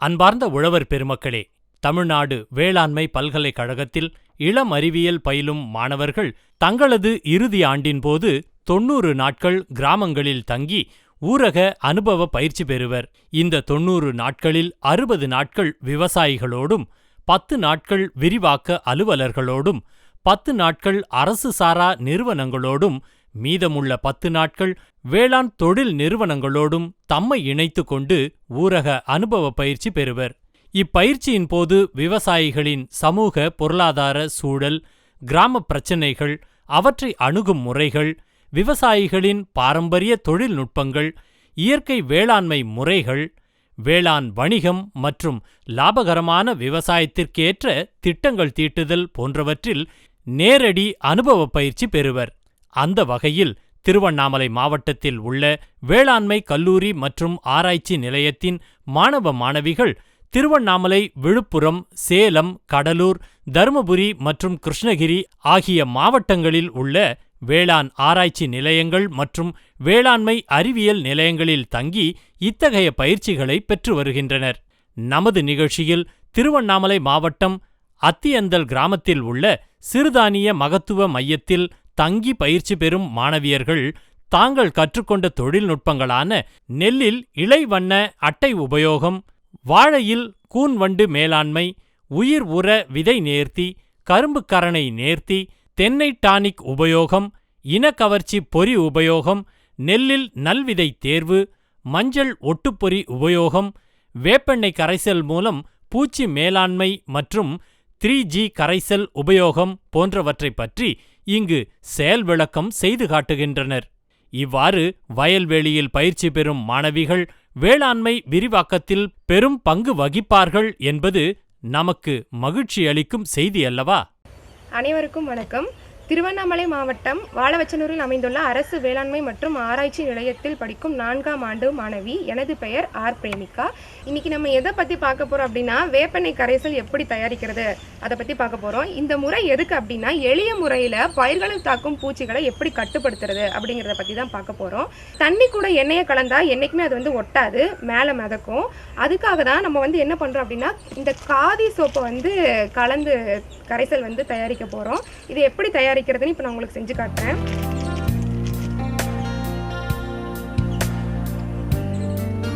அன்பார்ந்த உழவர் பெருமக்களே தமிழ்நாடு வேளாண்மை பல்கலைக்கழகத்தில் இளம் அறிவியல் பயிலும் மாணவர்கள் தங்களது இறுதி ஆண்டின் போது தொன்னூறு நாட்கள் கிராமங்களில் தங்கி ஊரக அனுபவ பயிற்சி பெறுவர். இந்த தொன்னூறு நாட்களில் அறுபது நாட்கள் விவசாயிகளோடும் பத்து நாட்கள் விரிவாக்க அலுவலர்களோடும் பத்து நாட்கள் அரசு சாரா நிறுவனங்களோடும் மீதமுள்ள பத்து நாட்கள் வேளாண் தொழில் நிறுவனங்களோடும் தம்மை இணைத்து கொண்டு ஊரக அனுபவ பயிற்சி பெறுவர். இப்பயிற்சியின் போது விவசாயிகளின் சமூக பொருளாதார சூழல் கிராம பிரச்சினைகள் அவற்றை அணுகும் முறைகள் விவசாயிகளின் பாரம்பரிய தொழில்நுட்பங்கள் இயற்கை வேளாண்மை முறைகள் வேளாண் வணிகம் மற்றும் லாபகரமான விவசாயத்திற்கேற்ற திட்டங்கள் தீட்டுதல் போன்றவற்றில் நேரடி அனுபவ பயிற்சி பெறுவர். அந்த வகையில் திருவண்ணாமலை மாவட்டத்தில் உள்ள வேளாண்மை கல்லூரி மற்றும் ஆராய்ச்சி நிலையத்தின் மாணவ மாணவிகள் திருவண்ணாமலை விழுப்புரம் சேலம் கடலூர் தருமபுரி மற்றும் கிருஷ்ணகிரி ஆகிய மாவட்டங்களில் உள்ள வேளாண் ஆராய்ச்சி நிலையங்கள் மற்றும் வேளாண்மை அறிவியல் நிலையங்களில் தங்கி இத்தகைய பயிற்சிகளை பெற்று வருகின்றனர். நமது நிகழ்ச்சியில் திருவண்ணாமலை மாவட்டம் அத்தியந்தல் கிராமத்தில் உள்ள சிறுதானிய மகத்துவ மையத்தில் தங்கி பயிற்சி பெறும் மாணவியர்கள் தாங்கள் கற்றுக்கொண்ட தொழில்நுட்பங்களான நெல்லில் இலை வண்ண அட்டை உபயோகம் வாழையில் கூன்வண்டு மேலாண்மை உயிர் உர விதை நேர்த்தி கரும்பு கரணை நேர்த்தி தென்னை டானிக் உபயோகம் இனக்கவர்ச்சி பொறி உபயோகம் நெல்லில் நல்விதை தேர்வு மஞ்சள் ஒட்டுப்பொறி உபயோகம் வேப்பெண்ணெய் கரைசல் மூலம் பூச்சி மேலாண்மை மற்றும் த்ரீ ஜி கரைசல் உபயோகம் போன்றவற்றைப் பற்றி இங்கு செயல் விளக்கம் செய்து காட்டுகின்றனர். இவ்வாறு வயல்வெளியில் பயிற்சி பெறும் மாணவிகள் வேளாண்மை விரிவாக்கத்தில் பெரும் பங்கு வகிப்பார்கள் என்பது நமக்கு மகிழ்ச்சியளிக்கும் செய்தி அல்லவா? அனைவருக்கும் வணக்கம். திருவண்ணாமலை மாவட்டம் வாழவச்சனூரில் அமைந்துள்ள அரசு வேளாண்மை மற்றும் ஆராய்ச்சி நிலையத்தில் படிக்கும் நான்காம் ஆண்டு மாணவி. எனது பெயர் ஆர். பிரேமிகா. இன்னைக்கு நம்ம எதை பற்றி பார்க்க போகிறோம் அப்படின்னா வேப்பெண்ணெய் கரைசல் எப்படி தயாரிக்கிறது? அதை பற்றி பார்க்க போகிறோம் இந்த முறை எதுக்கு அப்படின்னா எளிய முறையில் பயிர்களில் தாக்கும் பூச்சிகளை எப்படி கட்டுப்படுத்துறது அப்படிங்கிறத பற்றி தான் பார்க்க போகிறோம் தண்ணி கூட எண்ணெயை கலந்தா என்றைக்குமே அது வந்து ஒட்டாது மேலே மிதக்கும். அதுக்காக தான் நம்ம வந்து என்ன பண்ணுறோம் அப்படின்னா இந்த காதி சோப்பை வந்து கலந்து கரைசல் வந்து தயாரிக்க போகிறோம் இது எப்படி தயாரிக்கிறதுன்னு இப்போ நான் உங்களுக்கு செஞ்சு காட்டுறேன்.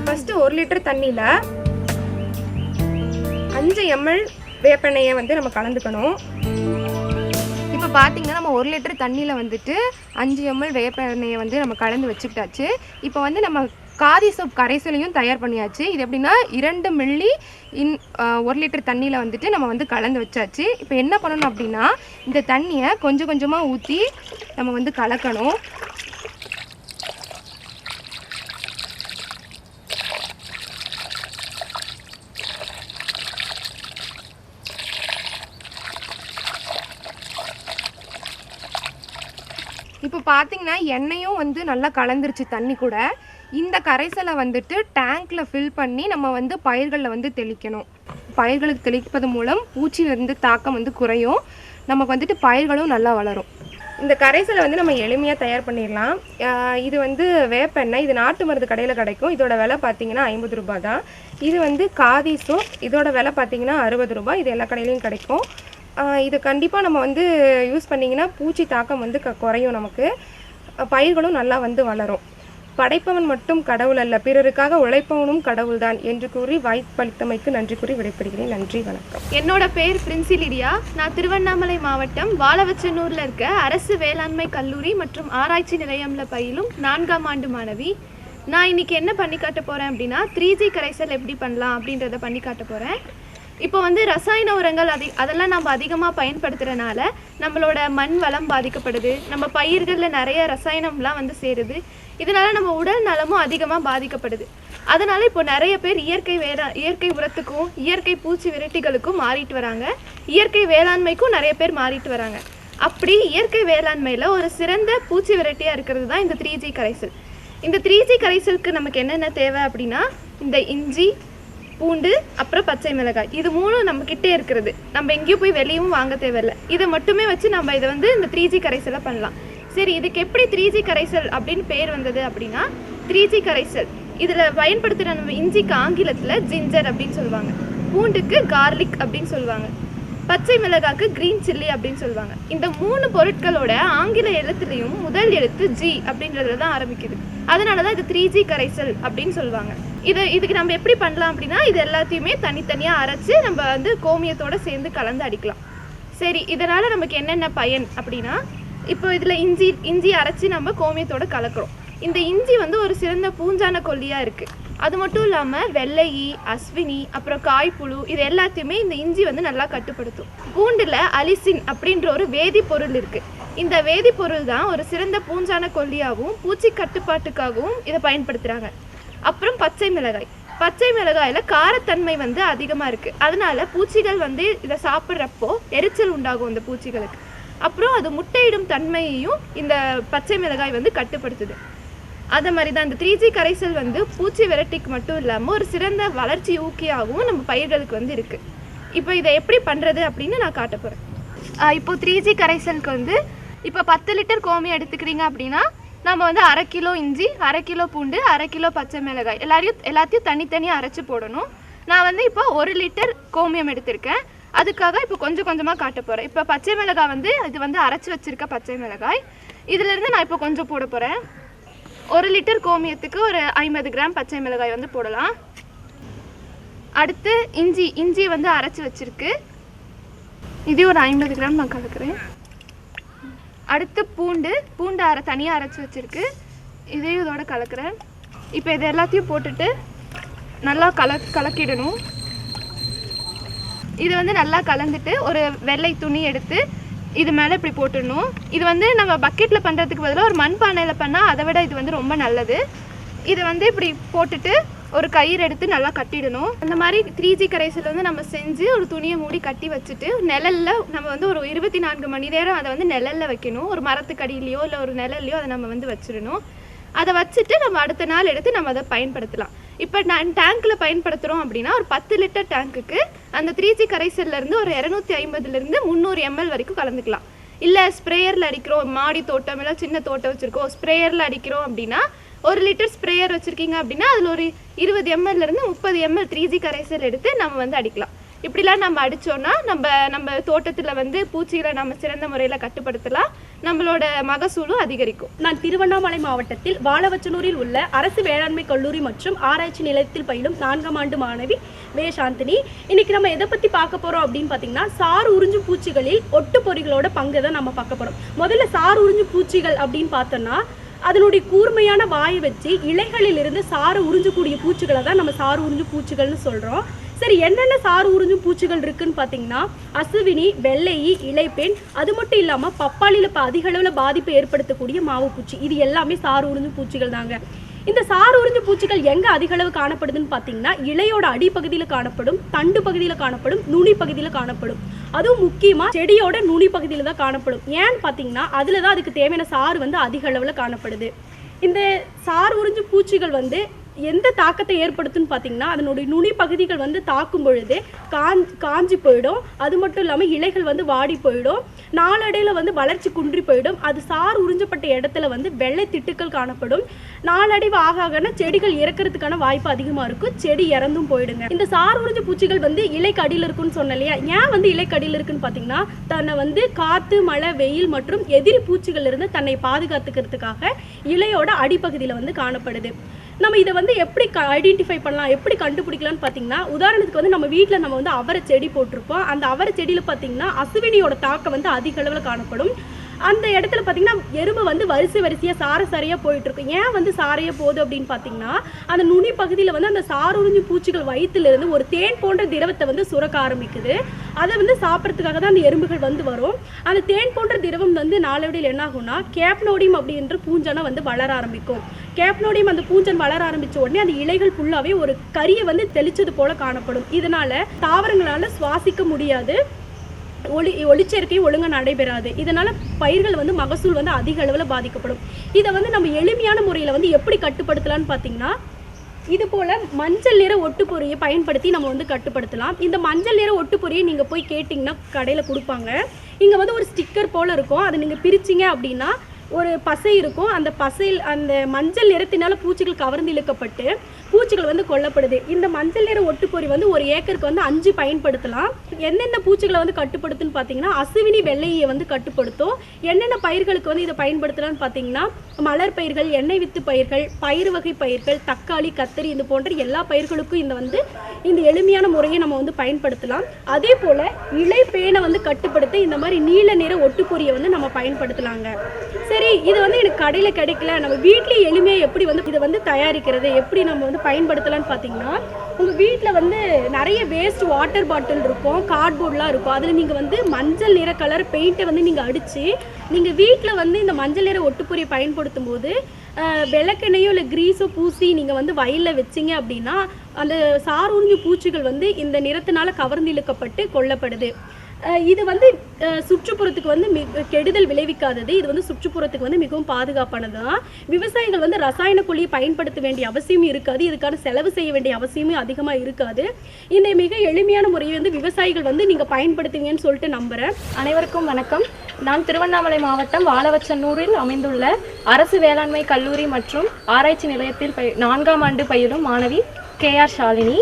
ஃபஸ்ட்டு ஒரு லிட்டர் தண்ணியில் அஞ்சு எம்எல் வேப்பெண்ணெயை வந்து நம்ம கலந்துக்கணும். இப்போ பார்த்தீங்கன்னா நம்ம ஒரு லிட்டர் தண்ணியில் வந்துட்டு அஞ்சு எம்எல் வேப்பெண்ணெயை வந்து நம்ம கலந்து வச்சுக்கிட்டாச்சு. இப்போ வந்து நம்ம காதி சோப் கரைசலையும் தயார் பண்ணியாச்சு. இது எப்படின்னா இரண்டு மில்லி இன் ஒரு லிட்டர் தண்ணியில் வந்துட்டு நம்ம வந்து கலந்து வச்சாச்சு. இப்போ என்ன பண்ணணும் அப்படின்னா இந்த தண்ணியை கொஞ்சம் கொஞ்சமாக ஊற்றி நம்ம வந்து கலக்கணும். இப்போ பார்த்தீங்கன்னா எண்ணெயும் வந்து நல்லா கலந்துருச்சு தண்ணி கூட. இந்த கரைசலை வந்துட்டு டேங்க்ல ஃபில் பண்ணி நம்ம வந்து பயிர்களில் வந்து தெளிக்கணும். பயிர்களுக்கு தெளிப்பது மூலம் பூச்சி வந்து தாக்கம் வந்து குறையும். நமக்கு வந்துட்டு பயிர்களும் நல்லா வளரும். இந்த கரைசலை வந்து நம்ம எளிமையாக தயார் பண்ணிடலாம். இது வந்து வேப்பெண்ணெய். இது நாட்டு மருந்து கடையில் கிடைக்கும். இதோட விலை பார்த்தீங்கன்னா ஐம்பது ரூபாய் தான். இது வந்து காதி சோப். இதோட விலை பார்த்தீங்கன்னா அறுபது ரூபாய். இது எல்லா கடையிலையும் கிடைக்கும். இது கண்டிப்பாக நம்ம வந்து யூஸ் பண்ணிங்கன்னா பூச்சி தாக்கம் வந்து க- குறையும் நமக்கு. பயிர்களும் நல்லா வந்து வளரும். படைப்பவன் மட்டும் கடவுள் அல்ல பிறருக்காக உழைப்பவனும் கடவுள்தான் என்று கூறி வாய்ப்பளித்தமைக்கு நன்றி கூறி விடைபெறுகிறேன். நன்றி வணக்கம். என்னோட பேர் பிரின்சி லிடியா. நான் திருவண்ணாமலை மாவட்டம் வாழவச்சனூர்ல இருக்க அரசு வேளாண்மை கல்லூரி மற்றும் ஆராய்ச்சி நிலையம்ல பயிலும் நான்காம் ஆண்டு மாணவி. நான் இன்னைக்கு என்ன பண்ணி காட்ட போகிறேன் அப்படின்னா த்ரீ ஜி கரைசல் எப்படி பண்ணலாம் அப்படின்றத பண்ணி காட்ட போகிறேன் இப்போ வந்து ரசாயன உரங்கள் அதி அதெல்லாம் நம்ம அதிகமாக பயன்படுத்துகிறனால நம்மளோட மண் வளம் பாதிக்கப்படுது. நம்ம பயிர்களில் நிறைய ரசாயனம்லாம் வந்து சேருது. இதனால நம்ம உடல் நலமும் அதிகமாக பாதிக்கப்படுது. அதனால இப்போ நிறைய பேர் இயற்கை வேளா இயற்கை உரத்துக்கும் இயற்கை பூச்சி விரட்டிகளுக்கும் மாறிட்டு வராங்க. இயற்கை வேளாண்மைக்கும் நிறைய பேர் மாறிட்டு வராங்க. அப்படி இயற்கை வேளாண்மையில் ஒரு சிறந்த பூச்சி விரட்டியாக இருக்கிறது தான் இந்த த்ரீ ஜி கரைசல். இந்த த்ரீ ஜி கரைசலுக்கு நமக்கு என்னென்ன தேவை அப்படின்னா இந்த இஞ்சி பூண்டு அப்புறம் பச்சை மிளகாய். இது மூணும் நம்ம கிட்டே இருக்கிறது. நம்ம எங்கேயும் போய் வெளியவும் வாங்க தேவையில்ல. இதை மட்டுமே வச்சு நம்ம இதை வந்து இந்த த்ரீ ஜி கரைசலை பண்ணலாம். சரி இதுக்கு எப்படி த்ரீ ஜி கரைசல் அப்படின்னு பேர் வந்தது அப்படின்னா த்ரீ ஜி கரைசல். இதில் பயன்படுத்துகிற நம்ம இஞ்சிக்கு ஆங்கிலத்தில் ஜிஞ்சர் அப்படின்னு சொல்லுவாங்க. பூண்டுக்கு கார்லிக் அப்படின்னு சொல்லுவாங்க. பச்சை மிளகாக்கு கிரீன் சில்லி அப்படின்னு சொல்லுவாங்க. இந்த மூணு பொருட்களோட ஆங்கில எழுத்துலையும் முதல் எழுத்து ஜி அப்படின்றதுல தான் ஆரம்பிக்குது. அதனால தான் இது த்ரீ ஜி கரைசல் அப்படின்னு சொல்லுவாங்க. இது இதுக்கு நம்ம எப்படி பண்ணலாம் அப்படின்னா இது எல்லாத்தையுமே தனித்தனியாக அரைச்சி நம்ம வந்து கோமியத்தோட சேர்ந்து கலந்து அடிக்கலாம். சரி இதனால் நமக்கு என்னென்ன பயன் அப்படின்னா இப்போ இதில் இஞ்சி இஞ்சி அரைச்சி நம்ம கோமியத்தோட கலக்கிறோம். இந்த இஞ்சி வந்து ஒரு சிறந்த பூஞ்சான கொல்லியாக இருக்குது அது மட்டும் இல்லாமல் வெள்ளையி அஸ்வினி அப்புறம் காய்ப்புழு இது எல்லாத்தையுமே இந்த இஞ்சி வந்து நல்லா கட்டுப்படுத்தும். பூண்டில் அலிசின் அப்படின்ற ஒரு வேதிப்பொருள் இருக்குது இந்த வேதிப்பொருள் தான் ஒரு சிறந்த பூஞ்சான கொல்லியாகவும் பூச்சி கட்டுப்பாட்டுக்காகவும் இதை பயன்படுத்துகிறாங்க அப்புறம் பச்சை மிளகாய். பச்சை மிளகாயில் காரத்தன்மை வந்து அதிகமாக இருக்குது அதனால பூச்சிகள் வந்து இதை சாப்பிட்றப்போ எரிச்சல் உண்டாகும் அந்த பூச்சிகளுக்கு. அப்புறம் அது முட்டையிடும் தன்மையையும் இந்த பச்சை மிளகாய் வந்து கட்டுப்படுத்துது. அதே மாதிரி தான் இந்த த்ரீ ஜி கரைசல் வந்து பூச்சி விரட்டிக்கு மட்டும் இல்லாமல் ஒரு சிறந்த வளர்ச்சி ஊக்கியாகவும் நம்ம பயிர்களுக்கு வந்து இருக்குது இப்போ இதை எப்படி பண்ணுறது அப்படின்னு நான் காட்ட போகிறேன் இப்போ த்ரீ ஜி கரைசலுக்கு வந்து இப்போ பத்து லிட்டர் கோமி எடுத்துக்கிறீங்க அப்படின்னா நம்ம வந்து அரை கிலோ இஞ்சி அரை கிலோ பூண்டு அரை கிலோ பச்சை மிளகாய். எல்லாரையும் எல்லாத்தையும் தனித்தனியாக அரைச்சி போடணும். நான் வந்து இப்போ ஒரு லிட்டர் கோமியம் எடுத்திருக்கேன். அதுக்காக இப்போ கொஞ்சம் கொஞ்சமாக காட்ட போகிறேன் இப்போ பச்சை மிளகாய் வந்து இது வந்து அரைச்சி வச்சுருக்க பச்சை மிளகாய். இதிலேருந்து நான் இப்போ கொஞ்சம் போட போகிறேன் ஒரு லிட்டர் கோமியத்துக்கு ஒரு ஐம்பது கிராம் பச்சை மிளகாய் வந்து போடலாம். அடுத்து இஞ்சி இஞ்சி வந்து அரைச்சி வச்சுருக்கு. இது ஒரு ஐம்பது கிராம் நான் கலக்கிறேன். அடுத்து பூண்டு பூண்டு அரை தனியாக அரைச்சி வச்சிருக்கு. இதையும் இதோட கலக்கிறேன். இப்போ இது எல்லாத்தையும் போட்டுட்டு நல்லா கல கலக்கிடணும். இது வந்து நல்லா கலந்துட்டு ஒரு வெள்ளை துணி எடுத்து இது மேலே இப்படி போட்டுடணும். இது வந்து நம்ம பக்கெட்டில் பண்ணுறதுக்கு பதிலாக ஒரு மண் பானையில் பண்ணால் அதை விட இது வந்து ரொம்ப நல்லது. இதை வந்து இப்படி போட்டுட்டு ஒரு கயிறு எடுத்து நல்லா கட்டிடணும். அந்த மாதிரி த்ரீ ஜி கரைசல் வந்து நம்ம செஞ்சு ஒரு துணியை மூடி கட்டி வச்சுட்டு நிழல்ல நம்ம வந்து ஒரு இருபத்தி நான்கு மணி நேரம் அதை வந்து நிழல்ல வைக்கணும். ஒரு மரத்துக்கடியிலையோ இல்லை ஒரு நிழல்லையோ அதை நம்ம வந்து வச்சிடணும். அதை வச்சுட்டு நம்ம அடுத்த நாள் எடுத்து நம்ம அதை பயன்படுத்தலாம். இப்போ நான் டேங்க்கில் பயன்படுத்துகிறோம் அப்படின்னா ஒரு பத்து லிட்டர் டேங்க்குக்கு அந்த த்ரீ ஜி கரைசல்லேருந்து ஒரு இரநூத்தி ஐம்பதுலேருந்து முந்நூறு எம்எல் வரைக்கும் கலந்துக்கலாம். இல்லை ஸ்ப்ரேயரில் அடிக்கிறோம் மாடி தோட்டம் இல்லை சின்ன தோட்டம் வச்சுருக்கோம். ஸ்ப்ரேயரில் அடிக்கிறோம் அப்படின்னா ஒரு லிட்டர் ஸ்ப்ரேயர் வச்சுருக்கீங்க அப்படின்னா அதில் ஒரு இருபது எம்எல்லேருந்து முப்பது எம்எல் த்ரீ ஜி கரைசல் எடுத்து நம்ம வந்து அடிக்கலாம். இப்படிலாம் நம்ம அடித்தோன்னா நம்ம நம்ம தோட்டத்தில் வந்து பூச்சிகளை நம்ம சிறந்த முறையில் கட்டுப்படுத்தலாம். நம்மளோட மகசூலும் அதிகரிக்கும். நான் திருவண்ணாமலை மாவட்டத்தில் வாழவச்சனூரில் உள்ள அரசு வேளாண்மை கல்லூரி மற்றும் ஆராய்ச்சி நிலையத்தில் பயிலும் நான்காம் ஆண்டு மாணவி வே சாந்தினி இன்னைக்கு நம்ம எதை பற்றி பார்க்க போகிறோம் அப்படின்னு பார்த்தீங்கன்னா சார் உறிஞ்சும் பூச்சிகளில் ஒட்டு பொறிகளோட பங்கு தான் நம்ம பார்க்க போகிறோம் முதல்ல சார் உறிஞ்சும் பூச்சிகள் அப்படின்னு பார்த்தோம்னா அதனுடைய கூர்மையான வாயை வச்சு இலைகளில் இருந்து சாறு உறிஞ்சக்கூடிய பூச்சிகளை தான் நம்ம சாறு உறிஞ்சும் பூச்சிகள்னு சொல்கிறோம் சரி என்னென்ன சாறு உறிஞ்சும் பூச்சிகள் இருக்குன்னு பார்த்தீங்கன்னா அசுவினி வெள்ளையி இலைப்பெண் அது மட்டும் இல்லாமல் பப்பாளியில் இப்போ அதிக அளவில் பாதிப்பை ஏற்படுத்தக்கூடிய மாவு பூச்சி இது எல்லாமே சாறு உறிஞ்சும் பூச்சிகள் தாங்க. இந்த சாறு உறிஞ்சு பூச்சிகள் எங்கே அதிக அளவு காணப்படுதுன்னு பார்த்தீங்கன்னா இலையோட அடிப்பகுதியில் காணப்படும் தண்டு பகுதியில் காணப்படும் நுனி பகுதியில் காணப்படும். அதுவும் முக்கியமாக செடியோட நுனி பகுதியில் தான் காணப்படும். ஏன்னு பார்த்தீங்கன்னா அதில் தான் அதுக்கு தேவையான சாறு வந்து அதிக அளவில் காணப்படுது. இந்த சார் உறிஞ்சு பூச்சிகள் வந்து எந்த தாக்கத்தை ஏற்படுத்துன்னு பார்த்தீங்கன்னா அதனுடைய நுனி பகுதிகள் வந்து தாக்கும் பொழுது காஞ்சி காஞ்சி போயிடும். அது மட்டும் இல்லாமல் இலைகள் வந்து வாடி போயிடும். நாளடையில் வந்து வளர்ச்சி குன்றி போயிடும். அது சார் உறிஞ்சப்பட்ட இடத்துல வந்து வெள்ளை திட்டுக்கள் காணப்படும். நாளடைவு ஆக ஆகனா செடிகள் இறக்கிறதுக்கான வாய்ப்பு அதிகமாக இருக்கும். செடி இறந்தும் போயிடுங்க. இந்த சார் உறிஞ்ச பூச்சிகள் வந்து இலைக்கு அடியில் இருக்குன்னு சொன்ன இல்லையா? ஏன் வந்து இலைக்கு அடியில் இருக்குன்னு பார்த்தீங்கன்னா தன்னை வந்து காற்று மழை வெயில் மற்றும் எதிரி பூச்சிகள் இருந்து தன்னை பாதுகாத்துக்கிறதுக்காக இலையோட அடிப்பகுதியில் வந்து காணப்படுது. நம்ம இதை வந்து எப்படி ஐடென்டிஃபை பண்ணலாம்? எப்படி கண்டுபிடிக்கலாம்னு பார்த்தீங்கன்னா உதாரணத்துக்கு வந்து நம்ம வீட்டில் நம்ம வந்து அவரை செடி போட்டிருப்போம். அந்த அவரை செடியில் பார்த்தீங்கன்னா அசுவினியோட தாக்கம் வந்து அதிக அளவில் காணப்படும். அந்த இடத்துல பார்த்தீங்கன்னா எறும்பு வந்து வரிசை வரிசையாக சார சாரையாக போயிட்டுருக்கும் ஏன் வந்து சாரையா போகுது அப்படின்னு பார்த்தீங்கன்னா அந்த நுனி பகுதியில் வந்து அந்த சாருறிஞ்சி பூச்சிகள் வயிற்றுலேருந்து ஒரு தேன் போன்ற திரவத்தை வந்து சுரக்க ஆரம்பிக்குது. அதை வந்து சாப்பிட்றதுக்காக தான் அந்த எறும்புகள் வந்து வரும். அந்த தேன் போன்ற திரவம் வந்து நாளடைவில் என்ன ஆகும்னா கேப்னோடியம் அப்படின்ற பூஞ்சனை வந்து வளர ஆரம்பிக்கும். கேப்னோடியம் அந்த பூஞ்சன் வளர ஆரம்பிச்ச உடனே அந்த இலைகள் ஃபுல்லாகவே ஒரு கரியை வந்து தெளிச்சது போல காணப்படும். இதனால தாவரங்களால் சுவாசிக்க முடியாது. ஒளி ஒளிச்சேர்க்கை ஒழுங்காக நடைபெறாது. இதனால் பயிர்கள் வந்து மகசூல் வந்து அதிக அளவில் பாதிக்கப்படும். இதை வந்து நம்ம எளிமையான முறையில் வந்து எப்படி கட்டுப்படுத்தலாம்னு பார்த்தீங்கன்னா இது போல் மஞ்சள் நிற ஒட்டுப்பொறியை பயன்படுத்தி நம்ம வந்து கட்டுப்படுத்தலாம். இந்த மஞ்சள் நிற ஒட்டுப்பொறியை நீங்கள் போய் கேட்டிங்கன்னா கடையில் கொடுப்பாங்க. இங்கே வந்து ஒரு ஸ்டிக்கர் போல் இருக்கும். அதை நீங்கள் பிரிச்சிங்க அப்படின்னா ஒரு பசை இருக்கும். அந்த பசையில் அந்த மஞ்சள் நிறத்தினால பூச்சிகள் கவர்ந்து இழுக்கப்பட்டு பூச்சிகள் வந்து கொல்லப்படுது. இந்த மஞ்சள் நிற ஒட்டுப்பொறி வந்து ஒரு ஏக்கருக்கு வந்து அஞ்சு பயன்படுத்தலாம். என்னென்ன பூச்சிகளை வந்து கட்டுப்படுத்துன்னு பார்த்தீங்கன்னா அசுவினி வெள்ளையை வந்து கட்டுப்படுத்தும். என்னென்ன பயிர்களுக்கு வந்து இதை பயன்படுத்தலாம்னு பார்த்தீங்கன்னா மலர் பயிர்கள் எண்ணெய் வித்து பயிர்கள் பயிர் வகை பயிர்கள் தக்காளி கத்தரி இது போன்ற எல்லா பயிர்களுக்கும் இந்த வந்து இந்த எளிமையான முறையை நம்ம வந்து பயன்படுத்தலாம். அதே போல் இலை பேனை வந்து கட்டுப்படுத்த இந்த மாதிரி நீல நிற ஒட்டுப்பொரியை வந்து நம்ம பயன்படுத்தலாங்க. சரி இது வந்து எனக்கு கடையில் கிடைக்கல. நம்ம வீட்லேயே எளிமையாக எப்படி வந்து இதை வந்து தயாரிக்கிறது எப்படி நம்ம வந்து பயன்படுத்தலாம்னு பார்த்தீங்கன்னா உங்கள் வீட்டில் வந்து நிறைய வேஸ்ட் வாட்டர் பாட்டில் இருக்கும் கார்ட்போர்ட்லாம் இருக்கும். அதில் நீங்கள் வந்து மஞ்சள் நிற கலர் பெயிண்ட்டை வந்து நீங்கள் அடித்து நீங்கள் வீட்டில் வந்து இந்த மஞ்சள் நிற ஒட்டுப்பொரியை பயன்படுத்தும் போது விளக்கெண்ணையோ இல்லை கிரீஸோ பூசி நீங்கள் வந்து வயலில் வச்சிங்க அப்படின்னா அந்த சார் உறிஞ்சு பூச்சிகள் வந்து இந்த நிறத்தினால கவர்ந்து இழுக்கப்பட்டு கொல்லப்படுது. இது வந்து சுற்றுப்புறத்துக்கு வந்து மிக கெடுதல் விளைவிக்காதது. இது வந்து சுற்றுப்புறத்துக்கு வந்து மிகவும் பாதுகாப்பானது தான் விவசாயிகள் வந்து ரசாயன கொல்லியை பயன்படுத்த வேண்டிய அவசியமும் இருக்காது. இதுக்கான செலவு செய்ய வேண்டிய அவசியமும் அதிகமாக இருக்காது. இந்த மிக எளிமையான முறையை வந்து விவசாயிகள் வந்து நீங்கள் பயன்படுத்துவீங்கன்னு சொல்லிட்டு நம்புகிறேன் அனைவருக்கும் வணக்கம். நான் திருவண்ணாமலை மாவட்டம் வாழவச்சன்னூரில் அமைந்துள்ள அரசு வேளாண்மை கல்லூரி மற்றும் ஆராய்ச்சி நிலையத்தில் பய நான்காம் ஆண்டு பயிலும் மாணவி கே ஆர் ஷாலினி.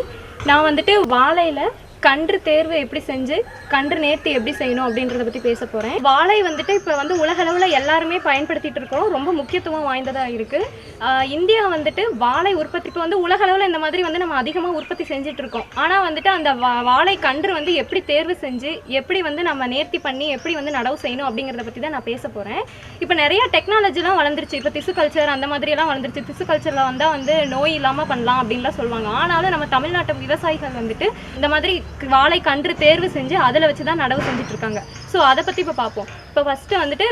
நான் வந்துட்டு வாழையில் கன்று தேர்வு எப்படி செஞ்சு கன்று நேர்த்தி எப்படி செய்யணும் அப்படின்றத பற்றி பேச போகிறேன் வாழை வந்துட்டு இப்போ வந்து உலகளவில் எல்லாருமே பயன்படுத்திட்டு இருக்கோம் ரொம்ப முக்கியத்துவம் வாய்ந்ததாக இருக்குது இந்தியா வந்துட்டு வாழை உற்பத்தி இப்போ வந்து உலகளவில் இந்த மாதிரி வந்து நம்ம அதிகமாக உற்பத்தி செஞ்சுட்டு இருக்கோம். ஆனால் வந்துட்டு அந்த வா வாழை கன்று வந்து எப்படி தேர்வு செஞ்சு எப்படி வந்து நம்ம நேர்த்தி பண்ணி எப்படி வந்து நடவு செய்யணும் அப்படிங்கிறத பற்றி தான் நான் பேச போகிறேன் இப்போ நிறைய டெக்னாலஜிலாம் வளர்ந்துருச்சு. இப்போ திசு கல்ச்சர் அந்த மாதிரியெல்லாம் வளர்ந்துருச்சு. திசு கல்ச்சரில் வந்தால் வந்து நோய் இல்லாமல் பண்ணலாம் அப்படின்லாம் சொல்லுவாங்க. ஆனாலும் நம்ம தமிழ்நாட்டு விவசாயிகள் வந்துட்டு இந்த மாதிரி வாழை கன்று தேர்வு செஞ்சு அதில் வச்சு தான் நடவு செஞ்சுட்டு இருக்காங்க ஸோ அதை பற்றி இப்போ பார்ப்போம் இப்போ ஃபஸ்ட்டு வந்துட்டு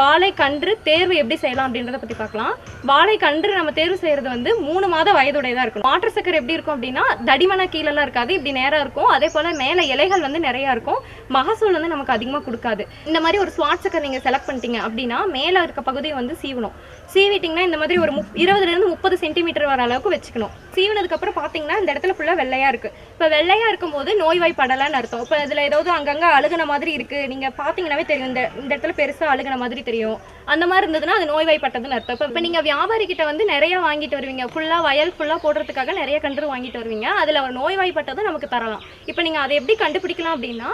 வாழை கன்று தேர்வு எப்படி செய்யலாம் அப்படின்றத பற்றி பார்க்கலாம் வாழை கன்று நம்ம தேர்வு செய்கிறது வந்து மூணு மாத வயதுடையதாக இருக்கும் மாற்று சக்கரை எப்படி இருக்கும் அப்படின்னா தடிமன கீழெல்லாம் இருக்காது இப்படி நேராக இருக்கும். அதே போல் மேலே இலைகள் வந்து நிறையா இருக்கும். மகசூல் வந்து நமக்கு அதிகமாக கொடுக்காது. இந்த மாதிரி ஒரு ஸ்வாட் சக்கரை நீங்கள் செலக்ட் பண்ணிட்டீங்க அப்படின்னா மேலே இருக்க பகுதியை வந்து சீவணும். சீவிட்டிங்கன்னா இந்த மாதிரி ஒரு முப் இருபதுலேருந்து முப்பது சென்டிமீட்டர் வர அளவுக்கு வச்சுக்கணும். சீவினதுக்கப்புறம் பார்த்தீங்கன்னா இந்த இடத்துல ஃபுல்லாக வெள்ளையாக இருக்குது இப்போ வெள்ளையாக இருக்கும்போது நோய்வாய்ப்படலைன்னு அர்த்தம். இப்போ இதில் ஏதாவது அங்கங்கே அழுகுன மாதிரி இருக்குது நீங்கள் பார்த்தீங்கன்னாவே தெரியும். இந்த இந்த இடத்துல பெருசாக அழுகின மாதிரி தெரியும். அந்த மாதிரி இருந்ததுன்னா அது நோய்வாய்ப்பட்டதுன்னு அர்த்தம். இப்போ இப்போ நீங்கள் வியாபாரி கிட்ட வந்து நிறைய வாங்கிட்டு வருவீங்க. ஃபுல்லாக வயல் ஃபுல்லாக போடுறதுக்காக நிறைய கன்று வாங்கிட்டு வருவீங்க. அதில் ஒரு நோய்வாய்ப்பட்டதும் நமக்கு தரலாம். இப்போ நீங்கள் அதை எப்படி கண்டுபிடிக்கலாம் அப்படின்னா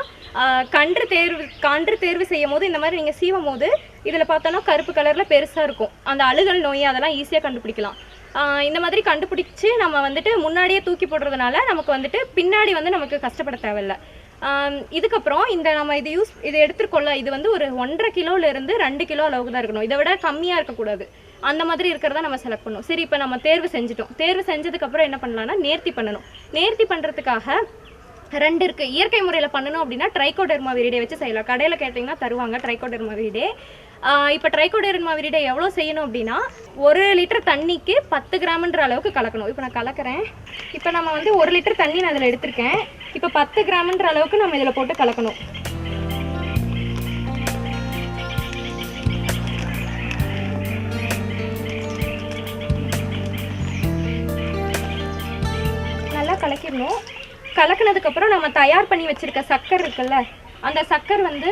கன்று தேர்வு கன்று தேர்வு செய்யும் போது இந்த மாதிரி நீங்கள் சீவும் போது இதில் பார்த்தோன்னா கருப்பு கலரில் பெருசாக இருக்கும். அந்த அழுகல் நோய் அதெல்லாம் ஈஸியாக கண்டுபிடிக்கலாம். இந்த மாதிரி கண்டுபிடிச்சி நம்ம வந்துட்டு முன்னாடியே தூக்கி போடுறதுனால நமக்கு வந்துட்டு பின்னாடி வந்து நமக்கு கஷ்டப்பட தேவையில்ல. இதுக்கப்புறம் இந்த நம்ம இது யூஸ் இதை எடுத்துருக்கோம்ல இது வந்து ஒரு ஒன்றரை கிலோலேருந்து ரெண்டு கிலோ அளவுக்கு தான் இருக்கணும். இதை விட கம்மியாக இருக்கக்கூடாது. அந்த மாதிரி இருக்கிறத நம்ம செலக்ட் பண்ணணும். சரி இப்போ நம்ம தேர்வு செஞ்சுட்டோம். தேர்வு செஞ்சதுக்கப்புறம் என்ன பண்ணலாம்னா நேர்த்தி பண்ணணும். நேர்த்தி பண்ணுறதுக்காக ரெண்டு இருக்கு. இயற்கை முறையில் பண்ணணும் அப்படின்னா ட்ரைகோடெர்மா விரிடே வச்சு செய்யலாம். கடையில் கேட்டிங்கன்னா தருவாங்க ட்ரைகோடெர்மா விரிடே இப்போ ட்ரைகோடெர்மா விரிடே எவ்வளோ செய்யணும் அப்படின்னா ஒரு லிட்டர் தண்ணிக்கு பத்து கிராம்ன்ற அளவுக்கு கலக்கணும். இப்போ நான் கலக்கிறேன். இப்போ நம்ம வந்து ஒரு லிட்டர் தண்ணி நான் அதில் எடுத்திருக்கேன். இப்போ பத்து கிராம்ன்ற அளவுக்கு நம்ம இதில் போட்டு கலக்கணும். கலக்கினதுக்கப்புறம் நம்ம தயார் பண்ணி வச்சிருக்க சக்கர் இருக்குல்ல அந்த சக்கர் வந்து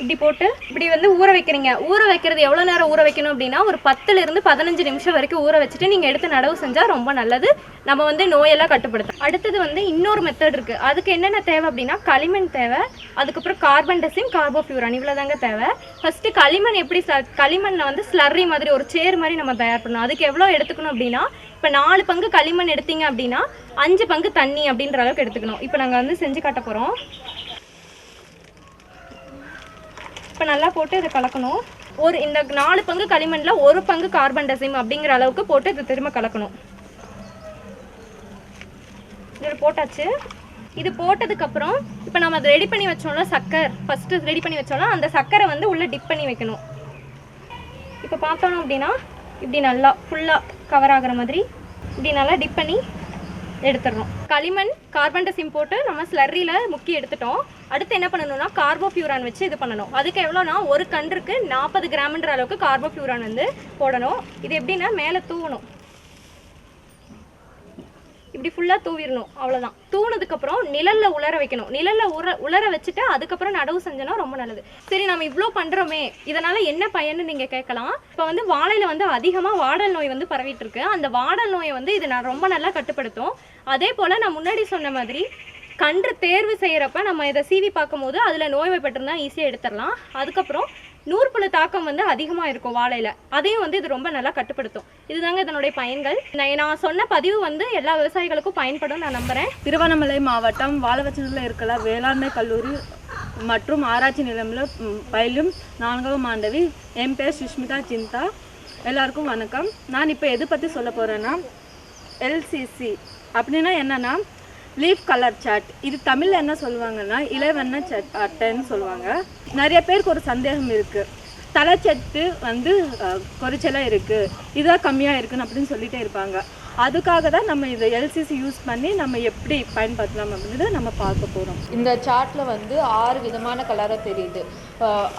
இப்படி போட்டு இப்படி வந்து ஊற வைக்கிறீங்க. ஊற வைக்கிறது எவ்வளோ நேரம் ஊற வைக்கணும் அப்படின்னா ஒரு பத்துல இருந்து பதினஞ்சு நிமிஷம் வரைக்கும் ஊற வச்சுட்டு நீங்கள் எடுத்து நடவு செஞ்சால் ரொம்ப நல்லது. நம்ம வந்து நோயெல்லாம் கட்டுப்படுத்தும் அடுத்தது வந்து இன்னொரு மெத்தட் இருக்குது அதுக்கு என்னென்ன தேவை அப்படின்னா களிமண் தேவை அதுக்கப்புறம் கார்பன் டெசிம் கார்போஃபியூரான் இவ்வளோ தாங்க தேவை. ஃபஸ்ட்டு களிமண் எப்படி ச களிமண்ணை வந்து ஸ்லர்ரி மாதிரி ஒரு சேர் மாதிரி நம்ம தயார் பண்ணணும். அதுக்கு எவ்வளோ எடுத்துக்கணும் அப்படின்னா இப்போ நாலு பங்கு களிமண் எடுத்தீங்க அப்படின்னா அஞ்சு பங்கு தண்ணி அப்படின்ற அளவுக்கு எடுத்துக்கணும். இப்போ நாங்கள் வந்து செஞ்சு காட்ட போகிறோம் இப்போ நல்லா போட்டு இதை கலக்கணும். ஒரு இந்த நாலு பங்கு களிமண்ணில் ஒரு பங்கு கார்பன் டெசிம் அப்படிங்கிற அளவுக்கு போட்டு இதை திரும்ப கலக்கணும். இதில் போட்டாச்சு. இது போட்டதுக்கப்புறம் இப்போ நம்ம அதை ரெடி பண்ணி வச்சோம்ல சக்கர். ஃபஸ்ட்டு ரெடி பண்ணி வச்சோம்னா அந்த சக்கரை வந்து உள்ளே டிப் பண்ணி வைக்கணும். இப்போ பார்த்தோம் அப்படின்னா இப்படி நல்லா ஃபுல்லாக கவர் ஆகுற மாதிரி இப்படி நல்லா டிப் பண்ணி எடுத்துடணும். களிமண் கார்பன் டெசிம் போட்டு நம்ம ஸ்லர்ரியில் முக்கி எடுத்துட்டோம். அடுத்து என்ன பண்ணணும்னா கார்போஃபியூரான் வச்சு இது பண்ணணும். அதுக்கு எவ்வளோனா ஒரு கன்றுக்கு நாற்பது கிராம்ன்ற அளவுக்கு கார்போஃபியூரான் வந்து போடணும். இது எப்படின்னா மேலே தூவணும். இப்படி ஃபுல்லாக தூவிடணும் அவ்வளோதான் தூணதுக்கப்புறம் நிழலில் உலர வைக்கணும். நிழலில் உர உலர வச்சுட்டு அதுக்கப்புறம் நடவு செஞ்சோன்னா ரொம்ப நல்லது. சரி நம்ம இவ்வளோ பண்ணுறோமே இதனால் என்ன பயன்னு நீங்கள் கேட்கலாம். இப்போ வந்து வாழையில் வந்து அதிகமாக வாடல் நோய் வந்து பரவிட்டு இருக்கு அந்த வாடல் நோயை வந்து இது நான் ரொம்ப நல்லா கட்டுப்படுத்தும். அதே போல் நான் முன்னாடி சொன்ன மாதிரி கன்று தேர்வு செய்கிறப்ப நம்ம இதை சீவி பார்க்கும்போது அதில் நோய்வாய்ப்பட்டிருந்தா ஈஸியாக எடுத்துடலாம் அதுக்கப்புறம் நூற்புழு தாக்கம் வந்து அதிகமாக இருக்கும் வாழையில். அதையும் வந்து இது ரொம்ப நல்லா கட்டுப்படுத்தும். இதுதாங்க இதனுடைய பயன்கள். நான் நான் சொன்ன பதிவு வந்து எல்லா விவசாயிகளுக்கும் பயன்படும் நான் நம்புகிறேன் திருவண்ணாமலை மாவட்டம் வாழவச்சனூரில் இருக்கிற வேளாண்மை கல்லூரி மற்றும் ஆராய்ச்சி நிலையமில் பயிலும் நான்காம் மாண்டவி என் பேர் சுஷ்மிதா சிந்தா எல்லாருக்கும் வணக்கம். நான் இப்போ எது பற்றி சொல்ல போகிறேன்னா எல்சிசி. அப்படின்னா என்னென்னா லீஃப் கலர் சாட் இது தமிழில் என்ன சொல்லுவாங்கன்னா இளவெண்ண சட் அட்டைன்னு சொல்லுவாங்க. நிறைய பேருக்கு ஒரு சந்தேகம் இருக்குது தலைச்சத்து வந்து குறைச்சலாக இருக்குது இதாக கம்மியாக இருக்குன்னு அப்படின்னு சொல்லிகிட்டே இருப்பாங்க. அதுக்காக தான் நம்ம இதை எல்சிசி யூஸ் பண்ணி நம்ம எப்படி பயன்படுத்தலாம் அப்படின்றத நம்ம பார்க்க போகிறோம் இந்த சார்ட்டில் வந்து ஆறு விதமான கலராக தெரியுது.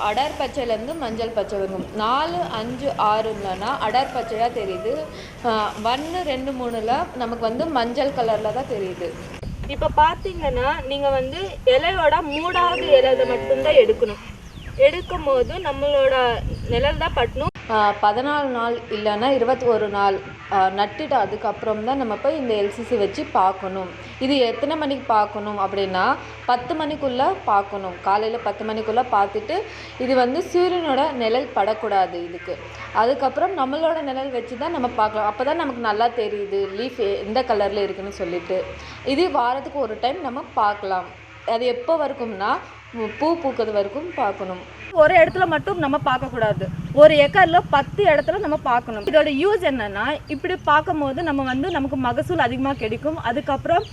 அடர் பச்சைலேருந்து மஞ்சள் பச்சை வரும் நாலு அஞ்சு ஆறுலனா அடர் பச்சையாக தெரியுது. ஒன்று ரெண்டு மூணில் நமக்கு வந்து மஞ்சள் கலரில் தான் தெரியுது. இப்போ பார்த்தீங்கன்னா நீங்கள் வந்து இலையோட மூடாவது இலையை மட்டும்தான் எடுக்கணும். எடுக்கும் போது நம்மளோட நிழல் தான் பட்டணும். பதினாலு நாள் இல்லைன்னா இருபத்தி ஒரு நாள் நட்டுட்டு அதுக்கப்புறம் தான் நம்ம போய் இந்த எல்சிசி வச்சு பார்க்கணும். இது எத்தனை மணிக்கு பார்க்கணும் அப்படின்னா பத்து மணிக்குள்ளே பார்க்கணும். காலையில் பத்து மணிக்குள்ளே பார்த்துட்டு இது வந்து சூரியனோட நிழல் படக்கூடாது இதுக்கு. அதுக்கப்புறம் நம்மளோட நிழல் வச்சு தான் நம்ம பார்க்கலாம். அப்போ தான் நமக்கு நல்லா தெரியுது லீஃப் எந்த கலரில் இருக்குன்னு சொல்லிட்டு. இது வாரத்துக்கு ஒரு டைம் நம்ம பார்க்கலாம். அது எப்போ வரைக்கும்னா பூ பூக்கிறது வரைக்கும் பார்க்கணும். ஒரு இடத்துல மட்டும் நம்ம பார்க்கக்கூடாது. ஒரு ஏக்கரில் பத்து இடத்துல நம்ம பார்க்கணும். இதோட யூஸ் என்னன்னா இப்படி பார்க்கும்போது நம்ம வந்து நமக்கு மகசூல் அதிகமாக கிடைக்கும். அதுக்கப்புறம்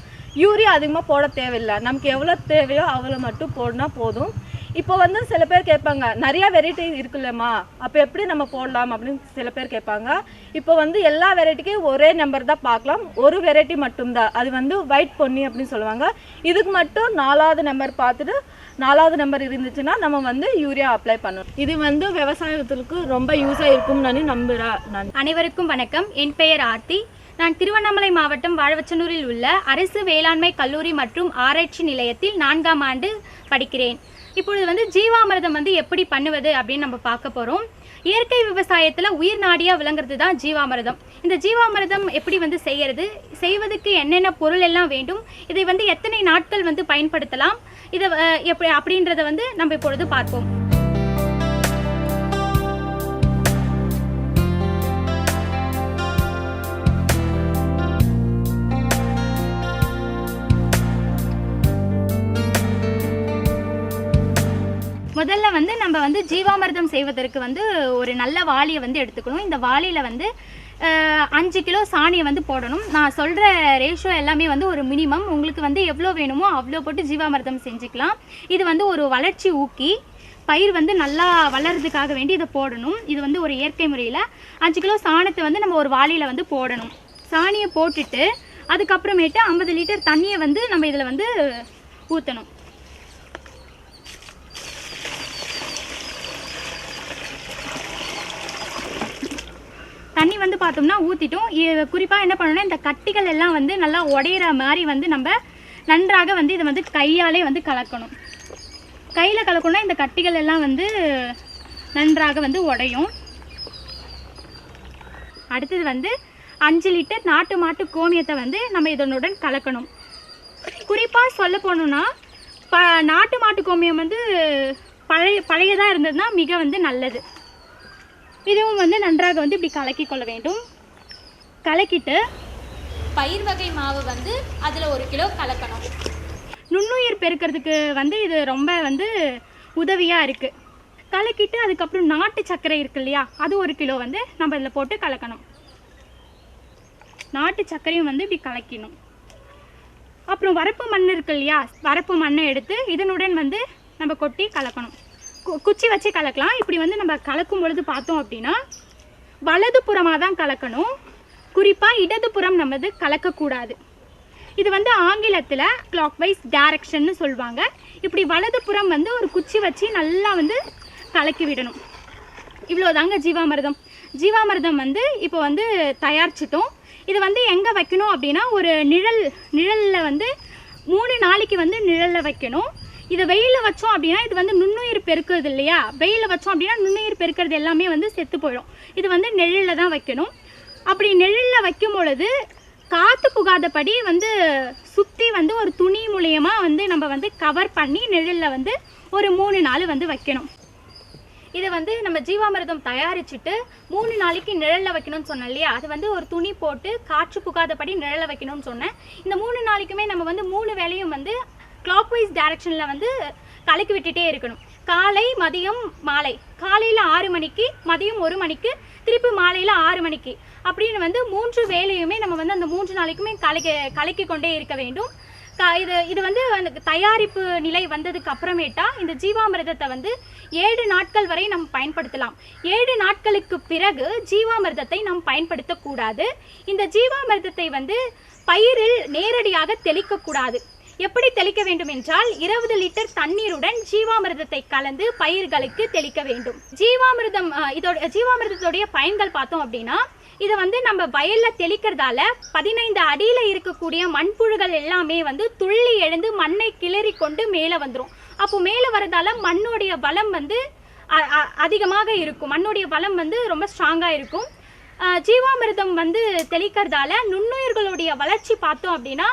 யூரியா அதிகமாக போட தேவையில்லை. நமக்கு எவ்வளோ தேவையோ அவ்வளோ மட்டும் போடனா போதும். இப்போ வந்து சில பேர் கேட்பாங்க நிறையா வெரைட்டி இருக்குல்லம்மா. அப்போ எப்படி நம்ம போடலாம்? அப்படின்னு சில பேர் கேட்பாங்க. இப்போ வந்து எல்லா வெரைட்டிக்கும் ஒரே நம்பர் தான் பார்க்கலாம். ஒரு வெரைட்டி மட்டும்தான். அது வந்து ஒயிட் பொன்னி அப்படின்னு சொல்லுவாங்க. இதுக்கு மட்டும் நாலாவது நம்பர் பார்த்துட்டு நாலாவது நம்பர் இருந்துச்சுன்னா நம்ம வந்து யூரியா அப்ளை பண்ணணும். இது வந்து விவசாயத்துக்கு ரொம்ப யூஸாக இருக்கும்னு நான் நம்புகிறேன் நான். அனைவருக்கும் வணக்கம். என் பெயர் ஆர்த்தி. நான் திருவண்ணாமலை மாவட்டம் வாழவச்சனூரில் உள்ள அரசு வேளாண்மை கல்லூரி மற்றும் ஆராய்ச்சி நிலையத்தில் நான்காம் ஆண்டு படிக்கிறேன். இப்பொழுது வந்து ஜீவாமிரதம் வந்து எப்படி பண்ணுவது அப்படின்னு நம்ம பார்க்க போகிறோம் இயற்கை விவசாயத்தில் உயிர் நாடியாக விளங்குறது தான் ஜீவாமிரதம். இந்த ஜீவாமிரதம் எப்படி வந்து செய்யறது? செய்வதற்கு என்னென்ன பொருள் எல்லாம் வேண்டும்? இதை வந்து எத்தனை நாட்கள் வந்து பயன்படுத்தலாம்? இதை எப்படி அப்படின்றத வந்து நம்ம இப்பொழுது பார்ப்போம். முதல்ல வந்து நம்ம வந்து ஜீவாமிர்தம் செய்வதற்கு வந்து ஒரு நல்ல வாளியை வந்து எடுத்துக்கணும். இந்த வாளியில் வந்து அஞ்சு கிலோ சாணியை வந்து போடணும். நான் சொல்கிற ரேஷியோ எல்லாமே வந்து ஒரு மினிமம் உங்களுக்கு வந்து எவ்வளோ வேணுமோ அவ்வளோ போட்டு ஜீவாமிர்தம் செஞ்சுக்கலாம். இது வந்து ஒரு வளர்ச்சி ஊக்கி. பயிர் வந்து நல்லா வளர்றதுக்காக வேண்டி இதை போடணும். இது வந்து ஒரு இயற்கை முறையில் அஞ்சு கிலோ சாணத்தை வந்து நம்ம ஒரு வாளியில் வந்து போடணும். சாணியை போட்டுட்டு அதுக்கப்புறமேட்டு ஐம்பது லிட்டர் தண்ணியை வந்து நம்ம இதில் வந்து ஊற்றணும் தண்ணி வந்து பார்த்தோம்னா ஊற்றிட்டோம் குறிப்பாக என்ன பண்ணணும்னா இந்த கட்டிகள் எல்லாம் வந்து நல்லா உடையிற மாதிரி வந்து நம்ம நன்றாக வந்து இதை வந்து கையாலே வந்து கலக்கணும். கையில் கலக்கணும்னா இந்த கட்டிகள் எல்லாம் வந்து நன்றாக வந்து உடையும். அடுத்தது வந்து அஞ்சு லிட்டர் நாட்டு மாட்டு கோமியத்தை வந்து நம்ம இதனுடன் கலக்கணும். குறிப்பாக சொல்ல போனோம்னா ப நாட்டு மாட்டு கோமியம் வந்து பழைய பழையதாக இருந்ததுன்னா மிக வந்து நல்லது. இதுவும் வந்து நன்றாக வந்து இப்படி கலக்கி கொள்ள வேண்டும். கலக்கிட்டு பயிர் வகை மாவு வந்து அதில் ஒரு கிலோ கலக்கணும். நுண்ணுயிர் பெருக்கிறதுக்கு வந்து இது ரொம்ப வந்து உதவியாக இருக்குது கலக்கிட்டு அதுக்கப்புறம் நாட்டு சர்க்கரை இருக்கு இல்லையா அது ஒரு கிலோ வந்து நம்ம இதில் போட்டு கலக்கணும். நாட்டு சர்க்கரையும் வந்து இப்படி கலக்கணும் அப்புறம் வரப்பு மண் இருக்கு இல்லையா வரப்பு மண்ணை எடுத்து இதனுடன் வந்து நம்ம கொட்டி கலக்கணும். குச்சி வச்சு கலக்கலாம். இப்படி வந்து நம்ம கலக்கும் பொழுது பார்த்தோம் அப்படின்னா வலது புறமாக தான் கலக்கணும். குறிப்பாக இடதுபுறம் நமது கலக்கக்கூடாது. இது வந்து ஆங்கிலத்தில் கிளாக் வைஸ் டைரக்ஷன்னு சொல்லுவாங்க இப்படி வலதுபுறம் வந்து ஒரு குச்சி வச்சு நல்லா வந்து கலக்கி விடணும். இவ்வளோதாங்க ஜீவாமிர்தம். ஜீவாமிர்தம் வந்து இப்போ வந்து தயாரிச்சிட்டோம். இது வந்து எங்கே வைக்கணும் அப்படின்னா ஒரு நிழல் நிழலில் வந்து மூணு நாளைக்கு வந்து நிழலில் வைக்கணும். இதை வெயிலில் வச்சோம் அப்படின்னா இது வந்து நுண்ணுயிர் பெருக்குறது இல்லையா? வெயிலில் வச்சோம் அப்படின்னா நுண்ணுயிர் பெருக்கிறது எல்லாமே வந்து செத்து போயிடும். இது வந்து நிழலில் தான் வைக்கணும். அப்படி நிழலில் வைக்கும் பொழுது காற்று புகாதபடி வந்து சுற்றி வந்து ஒரு துணி மூலயமா வந்து நம்ம வந்து கவர் பண்ணி நிழலில் வந்து ஒரு மூணு நாள் வந்து வைக்கணும். இதை வந்து நம்ம ஜீவாமிர்தம் தயாரிச்சுட்டு மூணு நாளைக்கு நிழலில் வைக்கணும்னு சொன்னேன் இல்லையா? அது வந்து ஒரு துணி போட்டு காற்று புகாதபடி நிழலில் வைக்கணும்னு சொன்னேன். இந்த மூணு நாளைக்குமே நம்ம வந்து மூணு வேளையும் வந்து கிளாக் வைஸ் டைரக்ஷனில் வந்து கலக்கி விட்டுட்டே இருக்கணும். காலை மதியம் மாலை. காலையில் ஆறு மணிக்கு மதியம் ஒரு மணிக்கு திருப்பி மாலையில் ஆறு மணிக்கு. அப்படின்னு வந்து மூன்று வேலையுமே நம்ம வந்து அந்த மூன்று நாளைக்குமே கலக்கி கலக்கி கொண்டே இருக்க வேண்டும். க- இது இது வந்து அந்த தயாரிப்பு நிலை வந்ததுக்கு அப்புறமேட்டா இந்த ஜீவாமிர்தத்தை வந்து ஏழு நாட்கள் வரை நம்ம பயன்படுத்தலாம். ஏழு நாட்களுக்கு பிறகு ஜீவாமிர்தத்தை நாம் பயன்படுத்தக்கூடாது. இந்த ஜீவாமிர்தத்தை வந்து பயிரில் நேரடியாக தெளிக்கக்கூடாது. எப்படி தெளிக்க வேண்டும் என்றால் இருபது லிட்டர் தண்ணீருடன் ஜீவாமிர்தத்தை கலந்து பயிர்களுக்கு தெளிக்க வேண்டும். ஜீவாமிர்தம் இதோட ஜீவாமிர்தத்துடைய பயன்கள் பார்த்தோம் அப்படின்னா இதை வந்து நம்ம வயலில் தெளிக்கிறதால பதினைந்து அடியில் இருக்கக்கூடிய மண்புழுகள் எல்லாமே வந்து துள்ளி எழுந்து மண்ணை கிளறி கொண்டு மேலே வந்துடும் அப்போ மேலே வரதால மண்ணுடைய வளம் வந்து அ- அதிகமாக இருக்கும். மண்ணுடைய வளம் வந்து ரொம்ப ஸ்ட்ராங்காக இருக்கும். ஜீவாமிரதம் ஜீவாமிர்தம் வந்து தெளிக்கிறதால நுண்ணுயிர்களுடைய வளர்ச்சி பார்த்தோம் அப்படின்னா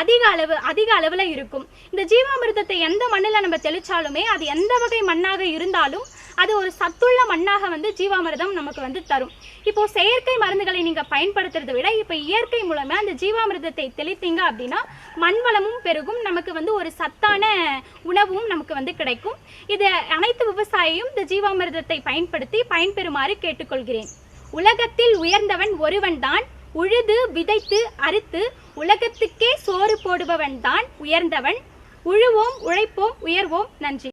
அதிக அளவு அதிக அளவில் இருக்கும். இந்த ஜீவாமிர்தத்தை எந்த மண்ணில் நம்ம தெளிச்சாலுமே அது எந்த வகை மண்ணாக இருந்தாலும் அது ஒரு சத்துள்ள மண்ணாக வந்து ஜீவாமிர்தம் நமக்கு வந்து தரும். இப்போ செயற்கை மருந்துகளை நீங்கள் பயன்படுத்துறதை விட இப்போ இயற்கை மூலமே அந்த ஜீவாமிர்தத்தை தெளித்தீங்க அப்படின்னா மண் வளமும் பெருகும் நமக்கு வந்து ஒரு சத்தான உணவும் நமக்கு வந்து கிடைக்கும். இது அனைத்து விவசாயியும் இந்த ஜீவாமிர்தத்தை பயன்படுத்தி பயன்பெறுமாறு கேட்டுக்கொள்கிறேன். உலகத்தில் உயர்ந்தவன் ஒருவன் தான் உழுது விதைத்து அறுத்து உலகத்துக்கே சோறு போடுபவன் தான் உயர்ந்தவன். உழுவோம் உழைப்போம் உயர்வோம். நன்றி.